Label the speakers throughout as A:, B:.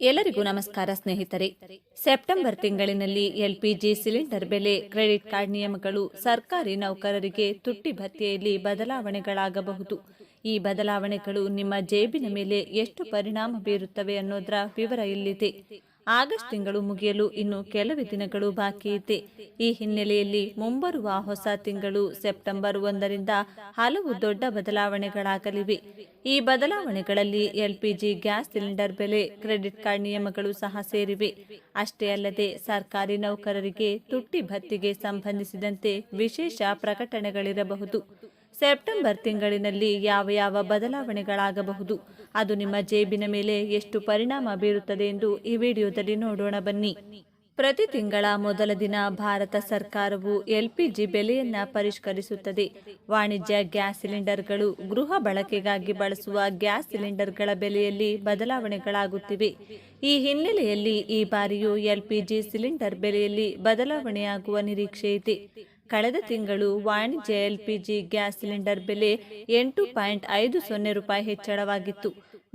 A: ಎಲ್ಲರಿಗೂ ನಮಸ್ಕಾರ ಸ್ನೇಹಿತರೆ. ಸೆಪ್ಟೆಂಬರ್ ತಿಂಗಳಿನಲ್ಲಿ ಎಲ್ಪಿಜಿ ಸಿಲಿಂಡರ್ ಬೆಲೆ, ಕ್ರೆಡಿಟ್ ಕಾರ್ಡ್ ನಿಯಮಗಳು, ಸರ್ಕಾರಿ ನೌಕರರಿಗೆ ತುಟ್ಟಿ ಭತ್ಯೆಯಲ್ಲಿ ಬದಲಾವಣೆಗಳಾಗಬಹುದು. ಈ ಬದಲಾವಣೆಗಳು ನಿಮ್ಮ ಜೇಬಿನ ಮೇಲೆ ಎಷ್ಟು ಪರಿಣಾಮ ಬೀರುತ್ತವೆ ಅನ್ನೋದರ ವಿವರ ಇಲ್ಲಿದೆ. ಆಗಸ್ಟ್ ತಿಂಗಳು ಮುಗಿಯಲು ಇನ್ನು ಕೆಲವೇ ದಿನಗಳು ಬಾಕಿ ಇದೆ. ಈ ಹಿನ್ನೆಲೆಯಲ್ಲಿ ಮುಂಬರುವ ಹೊಸ ತಿಂಗಳು ಸೆಪ್ಟೆಂಬರ್ ಒಂದರಿಂದ ಹಲವು ದೊಡ್ಡ ಬದಲಾವಣೆಗಳಾಗಲಿವೆ. ಈ ಬದಲಾವಣೆಗಳಲ್ಲಿ ಎಲ್ಪಿಜಿ ಗ್ಯಾಸ್ ಸಿಲಿಂಡರ್ ಬೆಲೆ, ಕ್ರೆಡಿಟ್ ಕಾರ್ಡ್ ನಿಯಮಗಳು ಸಹ ಸೇರಿವೆ. ಅಷ್ಟೇ ಅಲ್ಲದೆ ಸರ್ಕಾರಿ ನೌಕರರಿಗೆ ತುಟ್ಟಿ ಭತ್ತಿಗೆ ಸಂಬಂಧಿಸಿದಂತೆ ವಿಶೇಷ ಪ್ರಕಟಣೆಗಳಿರಬಹುದು. ಸೆಪ್ಟೆಂಬರ್ ತಿಂಗಳಿನಲ್ಲಿ ಯಾವ ಯಾವ ಬದಲಾವಣೆಗಳಾಗಬಹುದು? ಅದು ನಿಮ್ಮ ಜೇಬಿನ ಮೇಲೆ ಎಷ್ಟು ಪರಿಣಾಮ ಬೀರುತ್ತದೆ ಎಂದು ಈ ವಿಡಿಯೋದಲ್ಲಿ ನೋಡೋಣ ಬನ್ನಿ. ಪ್ರತಿ ತಿಂಗಳ ಮೊದಲ ದಿನ ಭಾರತ ಸರ್ಕಾರವು ಎಲ್ಪಿಜಿ ಬೆಲೆಯನ್ನ ಪರಿಷ್ಕರಿಸುತ್ತದೆ. ವಾಣಿಜ್ಯ ಗ್ಯಾಸ್ ಸಿಲಿಂಡರ್ಗಳು ಗೃಹ ಬಳಕೆಗಾಗಿ ಬಳಸುವ ಗ್ಯಾಸ್ ಸಿಲಿಂಡರ್ಗಳ ಬೆಲೆಯಲ್ಲಿ ಬದಲಾವಣೆಗಳಾಗುತ್ತಿವೆ. ಈ ಹಿನ್ನೆಲೆಯಲ್ಲಿ ಈ ಬಾರಿಯೂ ಎಲ್ಪಿಜಿ ಸಿಲಿಂಡರ್ ಬೆಲೆಯಲ್ಲಿ ಬದಲಾವಣೆಯಾಗುವ ನಿರೀಕ್ಷೆ ಇದೆ ಕಳೆದ ತಿಂಗಳು ವಾಣಿಜ್ಯ ಎಲ್ಪಿಜಿ ಗ್ಯಾಸ್ ಸಿಲಿಂಡರ್ ಬೆಲೆ ಎಂಟು ಪಾಯಿಂಟ್ ಐದು ಸೊನ್ನೆ ರೂಪಾಯಿ ಹೆಚ್ಚಳವಾಗಿತ್ತು.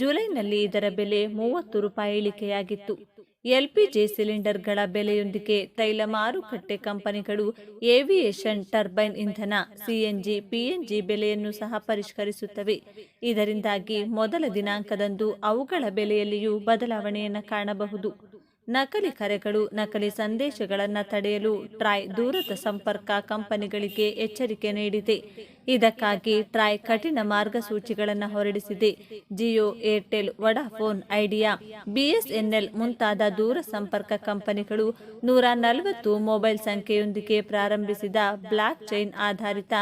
A: ಜುಲೈನಲ್ಲಿ ಇದರ ಬೆಲೆ ಮೂವತ್ತು ರೂಪಾಯಿ ಇಳಿಕೆಯಾಗಿತ್ತು. ಎಲ್ಪಿಜಿ ಸಿಲಿಂಡರ್ಗಳ ಬೆಲೆಯೊಂದಿಗೆ ತೈಲ ಮಾರುಕಟ್ಟೆ ಕಂಪನಿಗಳು ಏವಿಯೇಷನ್ ಟರ್ಬೈನ್ ಇಂಧನ ಸಿಎನ್ಜಿ ಪಿಎನ್ಜಿ ಬೆಲೆಯನ್ನು ಸಹ ಪರಿಷ್ಕರಿಸುತ್ತವೆ. ಇದರಿಂದಾಗಿ ಮೊದಲ ದಿನಾಂಕದಂದು ಅವುಗಳ ಬೆಲೆಯಲ್ಲಿಯೂ ಬದಲಾವಣೆಯನ್ನು ಕಾಣಬಹುದು. ನಕಲಿ ಕರೆಗಳು ನಕಲಿ ಸಂದೇಶಗಳನ್ನು ತಡೆಯಲು ಟ್ರಾಯ್ ದೂರದ ಸಂಪರ್ಕ ಕಂಪನಿಗಳಿಗೆ ಎಚ್ಚರಿಕೆ ನೀಡಿದೆ. ಇದಕ್ಕಾಗಿ ಟ್ರಾಯ್ ಕಠಿಣ ಮಾರ್ಗಸೂಚಿಗಳನ್ನು ಹೊರಡಿಸಿದೆ. Jio, Airtel, Vodafone, Idea, BSNL ಮುಂತಾದ ದೂರ ಸಂಪರ್ಕ ಕಂಪನಿಗಳು ನೂರ ನಲವತ್ತು ಮೊಬೈಲ್ ಸಂಖ್ಯೆಯೊಂದಿಗೆ ಪ್ರಾರಂಭಿಸಿದ ಬ್ಲಾಕ್ ಚೈನ್ ಆಧಾರಿತ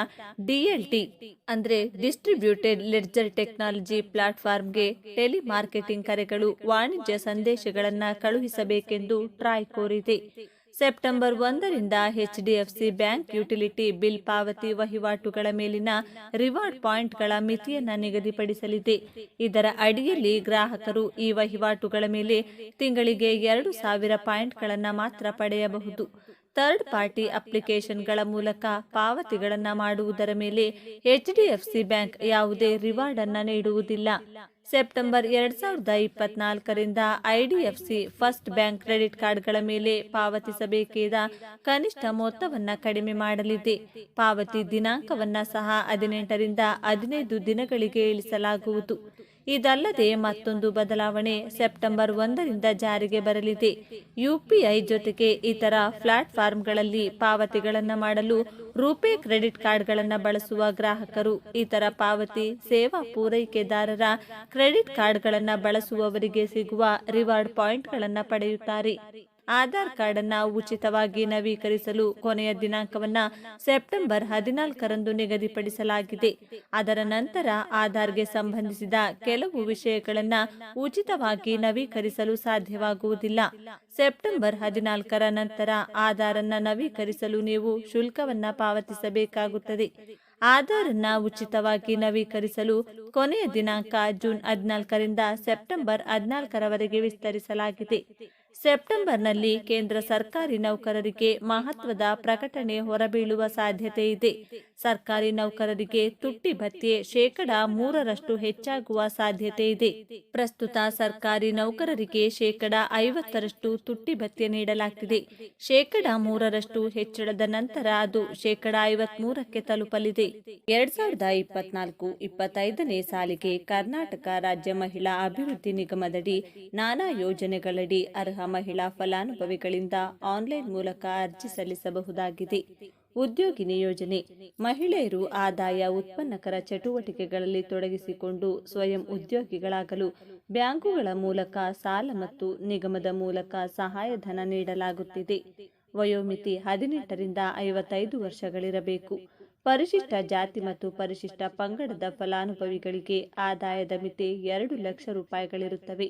A: ಡಿಎಲ್ಟಿ ಅಂದ್ರೆ ಡಿಸ್ಟ್ರಿಬ್ಯೂಟೆಡ್ ಲೆಡ್ಜರ್ ಟೆಕ್ನಾಲಜಿ ಪ್ಲಾಟ್ಫಾರ್ಮ್ಗೆ ಟೆಲಿಮಾರ್ಕೆಟಿಂಗ್ ಕರೆಗಳು ವಾಣಿಜ್ಯ ಸಂದೇಶಗಳನ್ನು ಕಳುಹಿಸಬೇಕೆಂದು ಟ್ರಾಯ್ ಕೋರಿದೆ. ಸೆಪ್ಟೆಂಬರ್ ಒಂದರಿಂದ ಎಚ್ಡಿಎಫ್ಸಿ ಬ್ಯಾಂಕ್ ಯುಟಿಲಿಟಿ ಬಿಲ್ ಪಾವತಿ ವಹಿವಾಟುಗಳ ಮೇಲಿನ ರಿವಾರ್ಡ್ ಪಾಯಿಂಟ್ಗಳ ಮಿತಿಯನ್ನು ನಿಗದಿಪಡಿಸಲಿದೆ. ಇದರ ಅಡಿಯಲ್ಲಿ ಗ್ರಾಹಕರು ಈ ವಹಿವಾಟುಗಳ ಮೇಲೆ ತಿಂಗಳಿಗೆ ಎರಡು ಸಾವಿರ ಪಾಯಿಂಟ್ಗಳನ್ನು ಮಾತ್ರ ಪಡೆಯಬಹುದು. ಥರ್ಡ್ ಪಾರ್ಟಿ ಅಪ್ಲಿಕೇಶನ್ಗಳ ಮೂಲಕ ಪಾವತಿಗಳನ್ನು ಮಾಡುವುದರ ಮೇಲೆ ಎಚ್ಡಿಎಫ್ಸಿ ಬ್ಯಾಂಕ್ ಯಾವುದೇ ರಿವಾರ್ಡ್ ಅನ್ನು ನೀಡುವುದಿಲ್ಲ. ಸೆಪ್ಟೆಂಬರ್ ಎರಡ್ ಸಾವಿರದ ಇಪ್ಪತ್ನಾಲ್ಕರಿಂದ ಐಡಿಎಫ್ಸಿ ಫಸ್ಟ್ ಬ್ಯಾಂಕ್ ಕ್ರೆಡಿಟ್ ಕಾರ್ಡ್ಗಳ ಮೇಲೆ ಪಾವತಿಸಬೇಕಾದ ಕನಿಷ್ಠ ಮೊತ್ತವನ್ನ ಕಡಿಮೆ ಮಾಡಲಿದೆ. ಪಾವತಿ ದಿನಾಂಕವನ್ನ ಸಹ ಹದಿನೆಂಟರಿಂದ ಹದಿನೈದು ದಿನಗಳಿಗೆ ಇಳಿಸಲಾಗುವುದು. ಇದಲ್ಲದೆ ಮತ್ತೊಂದು ಬದಲಾವಣೆ ಸೆಪ್ಟೆಂಬರ್ ಒಂದರಿಂದ ಜಾರಿಗೆ ಬರಲಿದೆ. ಯುಪಿಐ ಜೊತೆಗೆ ಇತರ ಪ್ಲಾಟ್ಫಾರ್ಮ್ಗಳಲ್ಲಿ ಪಾವತಿಗಳನ್ನು ಮಾಡಲು ರೂಪೇ ಕ್ರೆಡಿಟ್ ಕಾರ್ಡ್ಗಳನ್ನು ಬಳಸುವ ಗ್ರಾಹಕರು, ಇತರ ಪಾವತಿ ಸೇವಾ ಪೂರೈಕೆದಾರರ ಕ್ರೆಡಿಟ್ ಕಾರ್ಡ್ಗಳನ್ನು ಬಳಸುವವರಿಗೆ ಸಿಗುವ ರಿವಾರ್ಡ್ ಪಾಯಿಂಟ್ಗಳನ್ನು ಪಡೆಯುತ್ತಾರೆ. ಆಧಾರ್ ಕಾರ್ಡ್ ಅನ್ನ ಉಚಿತವಾಗಿ ನವೀಕರಿಸಲು ಕೊನೆಯ ದಿನಾಂಕವನ್ನ ಸೆಪ್ಟೆಂಬರ್ ಹದಿನಾಲ್ಕರಂದು ನಿಗದಿಪಡಿಸಲಾಗಿದೆ. ಅದರ ನಂತರ ಆಧಾರ್ಗೆ ಸಂಬಂಧಿಸಿದ ಕೆಲವು ವಿಷಯಗಳನ್ನ ಉಚಿತವಾಗಿ ನವೀಕರಿಸಲು ಸಾಧ್ಯವಾಗುವುದಿಲ್ಲ. ಸೆಪ್ಟೆಂಬರ್ ಹದಿನಾಲ್ಕರ ನಂತರ ಆಧಾರ್ ಅನ್ನ ನವೀಕರಿಸಲು ನೀವು ಶುಲ್ಕವನ್ನ ಪಾವತಿಸಬೇಕಾಗುತ್ತದೆ. ಆಧಾರ್ ಅನ್ನ ಉಚಿತವಾಗಿ ನವೀಕರಿಸಲು ಕೊನೆಯ ದಿನಾಂಕ ಜೂನ್ ಹದಿನಾಲ್ಕರಿಂದ ಸೆಪ್ಟೆಂಬರ್ ಹದಿನಾಲ್ಕರವರೆಗೆ ವಿಸ್ತರಿಸಲಾಗಿದೆ. ಸೆಪ್ಟೆಂಬರ್ನಲ್ಲಿ ಕೇಂದ್ರ ಸರ್ಕಾರಿ ನೌಕರರಿಗೆ ಮಹತ್ವದ ಪ್ರಕಟಣೆ ಹೊರಬೀಳುವ ಸಾಧ್ಯತೆ ಇದೆ. ಸರ್ಕಾರಿ ನೌಕರರಿಗೆ ತುಟ್ಟಿ ಭತ್ಯೆ ಶೇಕಡ ಮೂರರಷ್ಟು ಹೆಚ್ಚಾಗುವ ಸಾಧ್ಯತೆ ಇದೆ. ಪ್ರಸ್ತುತ ಸರ್ಕಾರಿ ನೌಕರರಿಗೆ ಶೇಕಡ ಐವತ್ತರಷ್ಟು ತುಟ್ಟಿ ಭತ್ಯೆ ನೀಡಲಾಗ್ತಿದೆ. ಶೇಕಡ ಮೂರರಷ್ಟು ಹೆಚ್ಚಳದ ನಂತರ ಅದು ಶೇಕಡ ಐವತ್ಮೂರಕ್ಕೆ ತಲುಪಲಿದೆ. ಎರಡ್ ಸಾವಿರದ ಇಪ್ಪತ್ನಾಲ್ಕು ಇಪ್ಪತ್ತೈದನೇ ಸಾಲಿಗೆ ಕರ್ನಾಟಕ ರಾಜ್ಯ ಮಹಿಳಾ ಅಭಿವೃದ್ಧಿ ನಿಗಮದಡಿ ನಾನಾ ಯೋಜನೆಗಳಡಿ ಅರ್ಹ ಮಹಿಳಾ ಫಲಾನುಭವಿಗಳಿಂದ ಆನ್ಲೈನ್ ಮೂಲಕ ಅರ್ಜಿ ಸಲ್ಲಿಸಬಹುದಾಗಿದೆ. ಉದ್ಯೋಗಿನಿ ಯೋಜನೆ ಮಹಿಳೆಯರು ಆದಾಯ, ಉತ್ಪನ್ನಕರ ಚಟುವಟಿಕೆಗಳಲ್ಲಿ ತೊಡಗಿಸಿಕೊಂಡು ಸ್ವಯಂ ಉದ್ಯೋಗಿಗಳಾಗಲು ಬ್ಯಾಂಕುಗಳ ಮೂಲಕ ಸಾಲ ಮತ್ತು ನಿಗಮದ ಮೂಲಕ ಸಹಾಯಧನ ನೀಡಲಾಗುತ್ತಿದೆ. ವಯೋಮಿತಿ ಹದಿನೆಂಟರಿಂದ ಐವತ್ತೈದು ವರ್ಷಗಳಿರಬೇಕು. ಪರಿಶಿಷ್ಟ ಜಾತಿ ಮತ್ತು ಪರಿಶಿಷ್ಟ ಪಂಗಡದ ಫಲಾನುಭವಿಗಳಿಗೆ ಆದಾಯದ ಮಿತಿ ಎರಡು ಲಕ್ಷ ರೂಪಾಯಿಗಳಿರುತ್ತವೆ.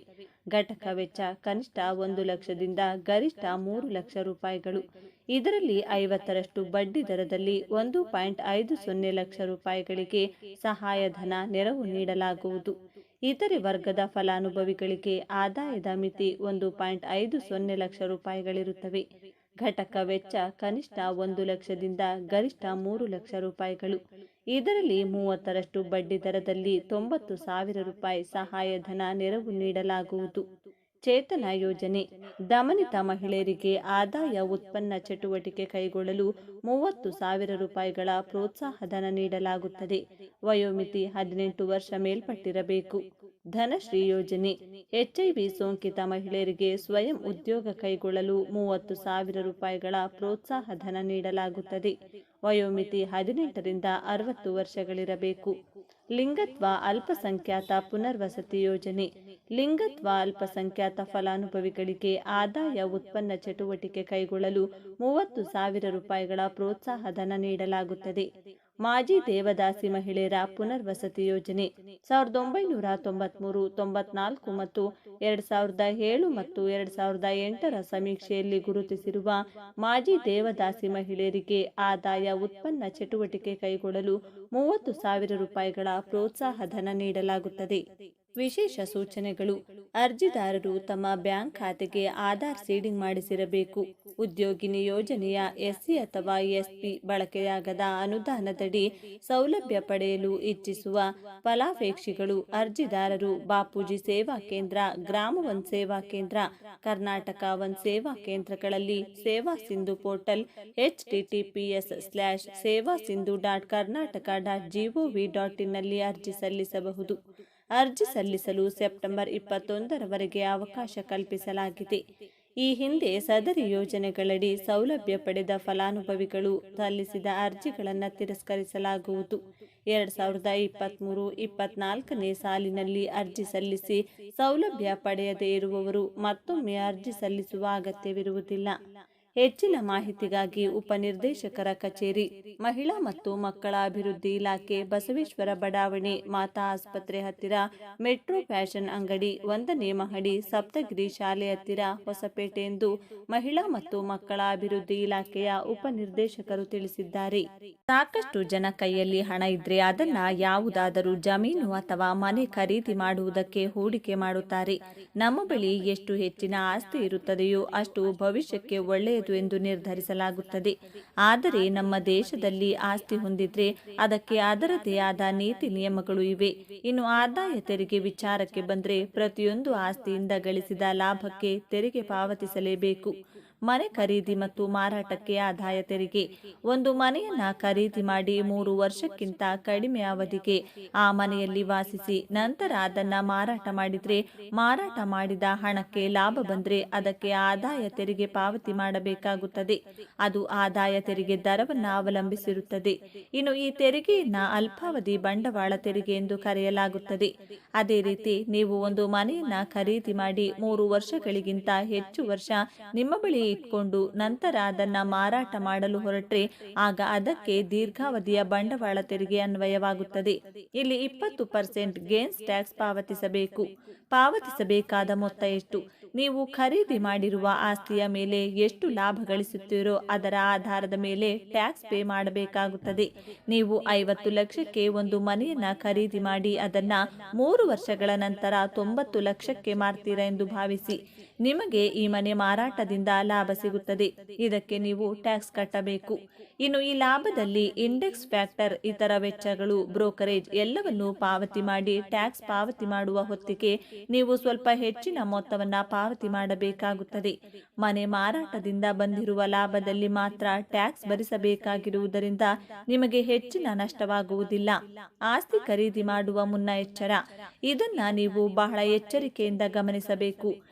A: ಘಟಕ ವೆಚ್ಚ ಕನಿಷ್ಠ ಒಂದು ಲಕ್ಷದಿಂದ ಗರಿಷ್ಠ ಮೂರು ಲಕ್ಷ ರೂಪಾಯಿಗಳು. ಇದರಲ್ಲಿ ಐವತ್ತರಷ್ಟು ಬಡ್ಡಿ ದರದಲ್ಲಿ ಒಂದು ಪಾಯಿಂಟ್ ಐದು ಸೊನ್ನೆ ಲಕ್ಷ ರೂಪಾಯಿಗಳಿಗೆ ಸಹಾಯಧನ ನೆರವು ನೀಡಲಾಗುವುದು. ಇತರೆ ವರ್ಗದ ಫಲಾನುಭವಿಗಳಿಗೆ ಆದಾಯದ ಮಿತಿ ಒಂದು ಪಾಯಿಂಟ್ ಐದು ಸೊನ್ನೆ ಲಕ್ಷ ರೂಪಾಯಿಗಳಿರುತ್ತವೆ. ಘಟಕ ವೆಚ್ಚ ಕನಿಷ್ಠ ಒಂದು ಲಕ್ಷದಿಂದ ಗರಿಷ್ಠ ಮೂರು ಲಕ್ಷ ರೂಪಾಯಿಗಳು. ಇದರಲ್ಲಿ ಮೂವತ್ತರಷ್ಟು ಬಡ್ಡಿ ದರದಲ್ಲಿ ತೊಂಬತ್ತು ಸಾವಿರ ರೂಪಾಯಿ ಸಹಾಯಧನ ನೆರವು ನೀಡಲಾಗುವುದು. ಚೇತನ ಯೋಜನೆ. ದಮನಿತ ಮಹಿಳೆಯರಿಗೆ ಆದಾಯ ಉತ್ಪನ್ನ ಚಟುವಟಿಕೆ ಕೈಗೊಳ್ಳಲು ಮೂವತ್ತು ಸಾವಿರ ರೂಪಾಯಿಗಳ ಪ್ರೋತ್ಸಾಹಧನ ನೀಡಲಾಗುತ್ತದೆ. ವಯೋಮಿತಿ ಹದಿನೆಂಟು ವರ್ಷ ಮೇಲ್ಪಟ್ಟಿರಬೇಕು. ಧನಶ್ರೀ ಯೋಜನೆ. ಎಚ್ಐವಿ ಸೋಂಕಿತ ಮಹಿಳೆಯರಿಗೆ ಸ್ವಯಂ ಉದ್ಯೋಗ ಕೈಗೊಳ್ಳಲು ಮೂವತ್ತು ಸಾವಿರ ರೂಪಾಯಿಗಳ ಪ್ರೋತ್ಸಾಹ ಧನ ನೀಡಲಾಗುತ್ತದೆ. ವಯೋಮಿತಿ ಹದಿನೆಂಟರಿಂದ ಅರವತ್ತು ವರ್ಷಗಳಿರಬೇಕು. ಲಿಂಗತ್ವ ಅಲ್ಪಸಂಖ್ಯಾತ ಪುನರ್ವಸತಿ ಯೋಜನೆ. ಲಿಂಗತ್ವ ಅಲ್ಪಸಂಖ್ಯಾತ ಫಲಾನುಭವಿಗಳಿಗೆ ಆದಾಯ ಉತ್ಪನ್ನ ಚಟುವಟಿಕೆ ಕೈಗೊಳ್ಳಲು ಮೂವತ್ತು ಸಾವಿರ ರೂಪಾಯಿಗಳ ಪ್ರೋತ್ಸಾಹ ಧನ ನೀಡಲಾಗುತ್ತದೆ. ಮಾಜಿ ದೇವದಾಸಿ ಮಹಿಳೆಯರ ಪುನರ್ವಸತಿ ಯೋಜನೆ ಸಾವಿರದ ಒಂಬೈನೂರ ತೊಂಬತ್ಮೂರು ತೊಂಬತ್ನಾಲ್ಕು ಮತ್ತು ಎರಡ್ ಸಾವಿರದ ಏಳು ಮತ್ತು ಎರಡ್ ಸಾವಿರದ ಎಂಟರ ಸಮೀಕ್ಷೆಯಲ್ಲಿ ಗುರುತಿಸಿರುವ ಮಾಜಿ ದೇವದಾಸಿ ಮಹಿಳೆಯರಿಗೆ ಆದಾಯ ಉತ್ಪನ್ನ ಚಟುವಟಿಕೆ ಕೈಗೊಳ್ಳಲು ಮೂವತ್ತು ಸಾವಿರ ರೂಪಾಯಿಗಳ ಪ್ರೋತ್ಸಾಹ ಧನ ನೀಡಲಾಗುತ್ತದೆ. ವಿಶೇಷ ಸೂಚನೆಗಳು. ಅರ್ಜಿದಾರರು ತಮ್ಮ ಬ್ಯಾಂಕ್ ಖಾತೆಗೆ ಆಧಾರ್ ಸೀಡಿಂಗ್ ಮಾಡಿಸಿರಬೇಕು. ಉದ್ಯೋಗಿನಿ ಯೋಜನೆಯ ಎಸ್ಸಿ ಅಥವಾ ಎಸ್ಪಿ ಬಳಕೆಯಾಗದ ಅನುದಾನದಡಿ ಸೌಲಭ್ಯ ಪಡೆಯಲು ಇಚ್ಛಿಸುವ ಫಲಾಪೇಕ್ಷಿಗಳು ಅರ್ಜಿದಾರರು ಬಾಪೂಜಿ ಸೇವಾ ಕೇಂದ್ರ, ಗ್ರಾಮ ಒನ್ ಸೇವಾ ಕೇಂದ್ರ, ಕರ್ನಾಟಕ ಒನ್ ಸೇವಾ ಕೇಂದ್ರಗಳಲ್ಲಿ Seva Sindhu portal, H TTPS slash Seva Sindhu dot Karnataka dot GOV dot ಇನ್ನಲ್ಲಿ ಅರ್ಜಿ ಸಲ್ಲಿಸಬಹುದು. ಅರ್ಜಿ ಸಲ್ಲಿಸಲು ಸೆಪ್ಟೆಂಬರ್ ಇಪ್ಪತ್ತೊಂದರವರೆಗೆ ಅವಕಾಶ ಕಲ್ಪಿಸಲಾಗಿದೆ. ಈ ಹಿಂದೆ ಸದರಿ ಯೋಜನೆಗಳಡಿ ಸೌಲಭ್ಯ ಪಡೆದ ಫಲಾನುಭವಿಗಳು ಸಲ್ಲಿಸಿದ ಅರ್ಜಿಗಳನ್ನು ತಿರಸ್ಕರಿಸಲಾಗುವುದು. ಎರಡ್ ಸಾವಿರದ ಇಪ್ಪತ್ತ್ಮೂರು ಇಪ್ಪತ್ನಾಲ್ಕನೇ ಸಾಲಿನಲ್ಲಿ ಅರ್ಜಿ ಸಲ್ಲಿಸಿ ಸೌಲಭ್ಯ ಪಡೆಯದೇ ಇರುವವರು ಮತ್ತೊಮ್ಮೆ ಅರ್ಜಿ ಸಲ್ಲಿಸುವ ಅಗತ್ಯವಿರುವುದಿಲ್ಲ. ಹೆಚ್ಚಿನ ಮಾಹಿತಿಗಾಗಿ ಉಪನಿರ್ದೇಶಕರ ಕಚೇರಿ, ಮಹಿಳಾ ಮತ್ತು ಮಕ್ಕಳ ಅಭಿವೃದ್ಧಿ ಇಲಾಖೆ, ಬಸವೇಶ್ವರ ಬಡಾವಣೆ, ಮಾತಾ ಆಸ್ಪತ್ರೆ ಹತ್ತಿರ, ಮೆಟ್ರೋ ಫ್ಯಾಷನ್ ಅಂಗಡಿ, ಒಂದನೇ ಮಹಡಿ, ಸಪ್ತಗಿರಿ ಶಾಲೆ ಹತ್ತಿರ ಹೊಸಪೇಟೆ ಎಂದು ಮಹಿಳಾ ಮತ್ತು ಮಕ್ಕಳ ಅಭಿವೃದ್ಧಿ ಇಲಾಖೆಯ ಉಪನಿರ್ದೇಶಕರು ತಿಳಿಸಿದ್ದಾರೆ. ಸಾಕಷ್ಟು ಜನ ಕೈಯಲ್ಲಿ ಹಣ ಇದ್ರೆ ಅದನ್ನ ಯಾವುದಾದರೂ ಜಮೀನು ಅಥವಾ ಮನೆ ಖರೀದಿ ಮಾಡುವುದಕ್ಕೆ ಹೂಡಿಕೆ ಮಾಡುತ್ತಾರೆ. ನಮ್ಮ ಬಳಿ ಎಷ್ಟು ಹೆಚ್ಚಿನ ಆಸ್ತಿ ಇರುತ್ತದೆಯೋ ಅಷ್ಟು ಭವಿಷ್ಯಕ್ಕೆ ಒಳ್ಳೆಯದು ಎಂದು ನಿರ್ಧರಿಸಲಾಗುತ್ತದೆ. ಆದರೆ ನಮ್ಮ ದೇಶದಲ್ಲಿ ಆಸ್ತಿ ಹೊಂದಿದ್ರೆ ಅದಕ್ಕೆ ಅದರದೇ ಆದ ನೀತಿ ನಿಯಮಗಳು ಇವೆ. ಇನ್ನು ಆದಾಯ ತೆರಿಗೆ ವಿಚಾರಕ್ಕೆ ಬಂದ್ರೆ ಪ್ರತಿಯೊಂದು ಆಸ್ತಿಯಿಂದ ಗಳಿಸಿದ ಲಾಭಕ್ಕೆ ತೆರಿಗೆ ಪಾವತಿಸಲೇಬೇಕು. ಮನೆ ಖರೀದಿ ಮತ್ತು ಮಾರಾಟಕ್ಕೆ ಆದಾಯ ತೆರಿಗೆ. ಒಂದು ಮನೆಯನ್ನ ಖರೀದಿ ಮಾಡಿ ಮೂರು ವರ್ಷಕ್ಕಿಂತ ಕಡಿಮೆ ಅವಧಿಗೆ ಆ ಮನೆಯಲ್ಲಿ ವಾಸಿಸಿ ನಂತರ ಅದನ್ನ ಮಾರಾಟ ಮಾಡಿದ್ರೆ ಮಾರಾಟ ಮಾಡಿದ ಹಣಕ್ಕೆ ಲಾಭ ಬಂದ್ರೆ ಅದಕ್ಕೆ ಆದಾಯ ತೆರಿಗೆ ಪಾವತಿ ಮಾಡಬೇಕಾಗುತ್ತದೆ. ಅದು ಆದಾಯ ತೆರಿಗೆ ದರವನ್ನ ಅವಲಂಬಿಸಿರುತ್ತದೆ. ಇನ್ನು ಈ ತೆರಿಗೆಯನ್ನ ಅಲ್ಪಾವಧಿ ಬಂಡವಾಳ ತೆರಿಗೆ ಎಂದು ಕರೆಯಲಾಗುತ್ತದೆ. ಅದೇ ರೀತಿ ನೀವು ಒಂದು ಮನೆಯನ್ನ ಖರೀದಿ ಮಾಡಿ ಮೂರು ವರ್ಷಗಳಿಗಿಂತ ಹೆಚ್ಚು ವರ್ಷ ನಿಮ್ಮ ಬಳಿ ಇಟ್ಕೊಂಡು ನಂತರ ಅದನ್ನ ಮಾರಾಟ ಮಾಡಲು ಹೊರಟ್ರೆ ಆಗ ಅದಕ್ಕೆ ದೀರ್ಘಾವಧಿಯ ಬಂಡವಾಳ ತೆರಿಗೆ ಅನ್ವಯವಾಗುತ್ತದೆ. ಇಲ್ಲಿ ಇಪ್ಪತ್ತು ಪರ್ಸೆಂಟ್ ಗೇನ್ಸ್ ಟ್ಯಾಕ್ಸ್ ಪಾವತಿಸಬೇಕು. ಪಾವತಿಸಬೇಕಾದ ಮೊತ್ತ ಎಷ್ಟು? ನೀವು ಖರೀದಿ ಮಾಡಿರುವ ಆಸ್ತಿಯ ಮೇಲೆ ಎಷ್ಟು ಲಾಭ ಗಳಿಸುತ್ತೀರೋ ಅದರ ಆಧಾರದ ಮೇಲೆ ಟ್ಯಾಕ್ಸ್ ಪೇ ಮಾಡಬೇಕಾಗುತ್ತದೆ. ನೀವು ಐವತ್ತು ಲಕ್ಷಕ್ಕೆ ಒಂದು ಮನೆಯನ್ನ ಖರೀದಿ ಮಾಡಿ ಅದನ್ನ ಮೂರು ವರ್ಷಗಳ ನಂತರ ತೊಂಬತ್ತು ಲಕ್ಷಕ್ಕೆ ಮಾರ್ತೀರಾ ಎಂದು ಭಾವಿಸಿ. ನಿಮಗೆ ಈ ಮನೆ ಮಾರಾಟದಿಂದ ಲಾಭ ಸಿಗುತ್ತದೆ. ಇದಕ್ಕೆ ನೀವು ಟ್ಯಾಕ್ಸ್ ಕಟ್ಟಬೇಕು. ಇನ್ನು ಈ ಲಾಭದಲ್ಲಿ ಇಂಡೆಕ್ಸ್ ಫ್ಯಾಕ್ಟರ್, ಇತರ ವೆಚ್ಚಗಳು, ಬ್ರೋಕರೇಜ್ ಎಲ್ಲವನ್ನು ಪಾವತಿ ಮಾಡಿ ಟ್ಯಾಕ್ಸ್ ಪಾವತಿ ಮಾಡುವ ಹೊತ್ತಿಗೆ ನೀವು ಸ್ವಲ್ಪ ಹೆಚ್ಚಿನ ಮೊತ್ತವನ್ನು ಪಾವತಿ ಮಾಡಬೇಕಾಗುತ್ತದೆ. ಮನೆ ಮಾರಾಟದಿಂದ ಬಂದಿರುವ ಲಾಭದಲ್ಲಿ ಮಾತ್ರ ಟ್ಯಾಕ್ಸ್ ಭರಿಸಬೇಕಾಗಿರುವುದರಿಂದ ನಿಮಗೆ ಹೆಚ್ಚಿನ ನಷ್ಟವಾಗುವುದಿಲ್ಲ. ಆಸ್ತಿ ಖರೀದಿ ಮಾಡುವ ಮುನ್ನ ಎಚ್ಚರ. ಇದನ್ನ ನೀವು ಬಹಳ ಎಚ್ಚರಿಕೆಯಿಂದ ಗಮನಿಸಬೇಕು.